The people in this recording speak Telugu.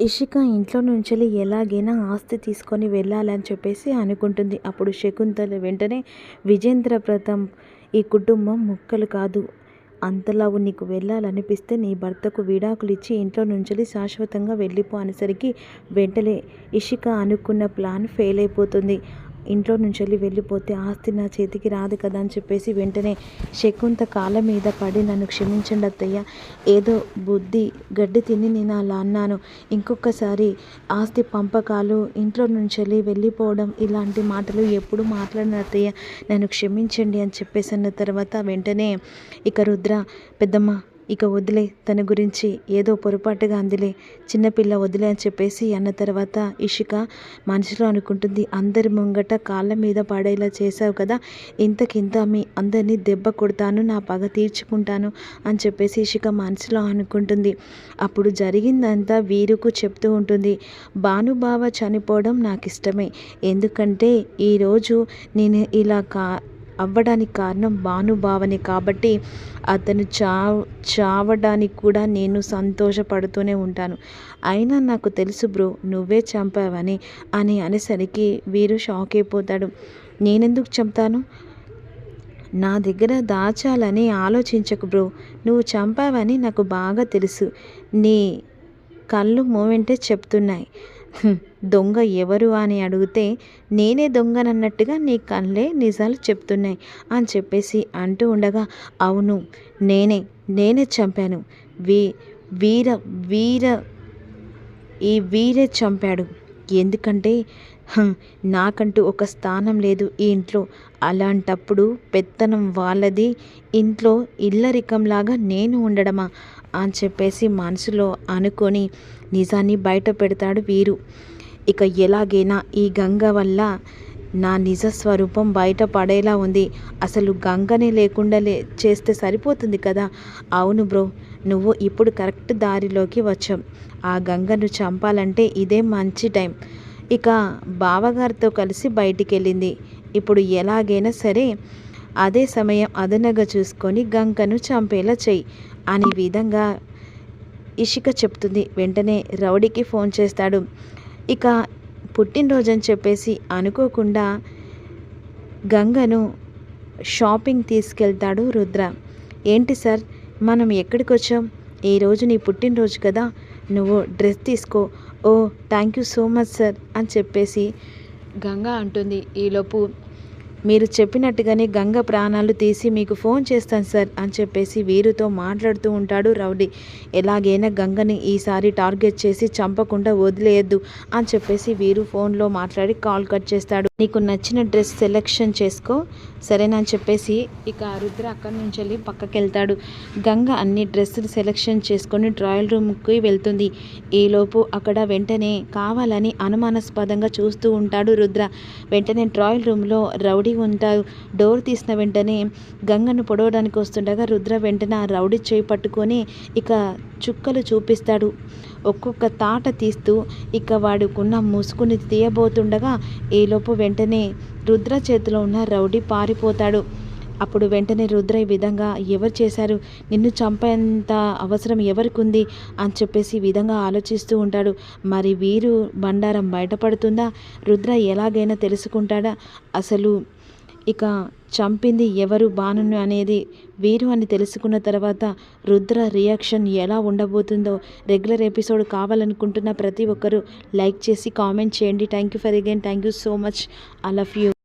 ఇషిక ఇంట్లో నుంచి ఎలాగైనా ఆస్తి తీసుకొని వెళ్ళాలని చెప్పేసి అనుకుంటుంది. అప్పుడు శకుంతల వెంటనే విజేంద్ర ప్రతాప్ ఈ కుటుంబం ముక్కలు కాదు. అంతలా నీకు వెళ్ళాలనిపిస్తే నీ భర్తకు విడాకులు ఇచ్చి ఇంట్లో నుంచి శాశ్వతంగా వెళ్ళిపో అనేసరికి వెంటనే ఇషిక అనుకున్న ప్లాన్ ఫెయిల్ అయిపోతుంది ఇంట్లో నుంచి వెళ్ళి వెళ్ళిపోతే ఆస్తి నా చేతికి రాదు కదా అని చెప్పేసి వెంటనే శకుంత కాళ్ళ మీద పడి నన్ను క్షమించండి అత్తయ్య. ఏదో బుద్ధి గడ్డి తిని నేను అలా అన్నాను. ఇంకొకసారి ఆస్తి పంపకాలు ఇంట్లో నుంచి వెళ్ళి వెళ్ళిపోవడం ఇలాంటి మాటలు ఎప్పుడు మాట్లాడిన అత్తయ్య. నన్ను క్షమించండి అని చెప్పేసి అన్న తర్వాత వెంటనే ఇక రుద్ర పెద్దమ్మ ఇక వదిలే తన గురించి ఏదో పొరపాటుగా అందిలే. చిన్నపిల్ల వదిలే అని చెప్పేసి అన్న తర్వాత ఇషిక మనసులో అనుకుంటుంది అందరి ముంగట కాళ్ళ మీద పడేలా చేసావు కదా ఇంతకింత మీ అందరినీ దెబ్బ కొడతాను నా పగ తీర్చుకుంటాను అని చెప్పేసి ఇషిక మనసులో అనుకుంటుంది. అప్పుడు జరిగిందంతా వీరుకు చెప్తూ ఉంటుంది భానుబావ చనిపోవడం నాకు ఇష్టమే ఎందుకంటే ఈరోజు నేను ఇలా కా అవ్వడానికి కారణం భానుభావనే కాబట్టి అతను చావ్ చావడానికి కూడా నేను సంతోషపడుతూనే ఉంటాను. అయినా నాకు తెలుసు బ్రో నువ్వే చంపావని అని అనేసరికి వీరు షాక్ అయిపోతాడు నేనెందుకు చంపుతాను? నా దగ్గర దాచాలని ఆలోచించకు బ్రో. నువ్వు చంపావని నాకు బాగా తెలుసు. నీ కళ్ళు మూమెంటే చెప్తున్నాయి. దొంగ ఎవరు అని అడిగితే నేనే దొంగనన్నట్టుగా నీ కళ్ళే నిజాలు చెప్తున్నాయి అని చెప్పేసి అంటూ ఉండగా అవును నేనే నేనే చంపాను. వీ వీర వీర ఈ వీరే చంపాడు. ఎందుకంటే నాకంటూ ఒక స్థానం లేదు ఈ ఇంట్లో. అలాంటప్పుడు పెత్తనం వాళ్ళది. ఇంట్లో ఇల్లరికంలాగా నేను ఉండడమా? అని చెప్పేసి మనసులో అనుకొని నిజాన్ని బయట పెడతాడు వీరు. ఇక ఎలాగైనా ఈ గంగ వల్ల నా నిజ స్వరూపం బయట పడేలా ఉంది. అసలు గంగనే లేకుండా లే చేస్తే సరిపోతుంది కదా? అవును బ్రో నువ్వు ఇప్పుడు కరెక్ట్ దారిలోకి వచ్చావు. ఆ గంగను చంపాలంటే ఇదే మంచి టైం. ఇక బావగారితో కలిసి బయటికి వెళ్ళింది ఇప్పుడు ఎలాగైనా సరే అదే సమయం అదనగా చూసుకొని గంగను చంపేలా చెయ్యి అనే విధంగా ఇషిక చెప్తుంది. వెంటనే రౌడీకి ఫోన్ చేస్తాడు. ఇక పుట్టినరోజు అని చెప్పేసి అనుకోకుండా గంగను షాపింగ్ తీసుకెళ్తాడు రుద్ర. ఏంటి సార్? మనం ఎక్కడికి వచ్చాం ఈరోజు నీ పుట్టినరోజు కదా. నువ్వు డ్రెస్ తీసుకో. ఓ thank you so much sir అని చెప్పేసి గంగ అంటుంది. ఈలోపు మీరు చెప్పినట్టుగానే గంగ ప్రాణాలు తీసి మీకు ఫోన్ చేస్తాను సార్ అని చెప్పేసి వీరుతో మాట్లాడుతూ ఉంటాడు రౌడీ. ఎలాగైనా గంగని ఈసారి టార్గెట్ చేసి చంపకుండా వదిలేయద్దు అని చెప్పేసి వీరు ఫోన్లో మాట్లాడి కాల్ కట్ చేస్తాడు. నీకు నచ్చిన డ్రెస్ సెలెక్షన్ చేసుకో సరేనని చెప్పేసి ఇక రుద్ర అక్కడి నుంచి వెళ్ళి పక్కకి వెళ్తాడు గంగ అన్ని డ్రెస్సులు సెలెక్షన్ చేసుకొని డ్రాయల్ రూమ్కి వెళ్తుంది. ఈలోపు అక్కడ వెంటనే కావాలని అనుమానాస్పదంగా చూస్తూ ఉంటాడు రుద్ర. వెంటనే డ్రాయల్ రూమ్లో రౌడీ రెడీ ఉంటారు. డోర్ తీసిన వెంటనే గంగను పొడవడానికి వస్తుండగా రుద్ర వెంటనే ఆ రౌడీ చేయి పట్టుకొని ఇక చుక్కలు చూపిస్తాడు. ఒక్కొక్క తాట తీస్తూ ఇక వాడుకున్న ముసుగుని తీయబోతుండగా ఈలోపు వెంటనే రుద్ర చేతిలో ఉన్న రౌడీ పారిపోతాడు. అప్పుడు వెంటనే రుద్ర ఈ విధంగా ఎవరు చేశారు? నిన్ను చంపేంత అవసరం ఎవరికి ఉంది అని చెప్పేసి ఈ విధంగా ఆలోచిస్తూ ఉంటాడు. మరి వీరు బండారం బయటపడుతుందా? రుద్ర ఎలాగైనా తెలుసుకుంటాడా? అసలు ఇక చంపింది ఎవరు బాణును అనేది వీరు అని తెలుసుకున్న తర్వాత రుద్ర రియాక్షన్ ఎలా ఉండబోతుందో రెగ్యులర్ ఎపిసోడ్ కావాలనుకుంటున్న ప్రతి ఒక్కరూ లైక్ చేసి కామెంట్ చేయండి. Thank you for again. Thank you so much. I love you.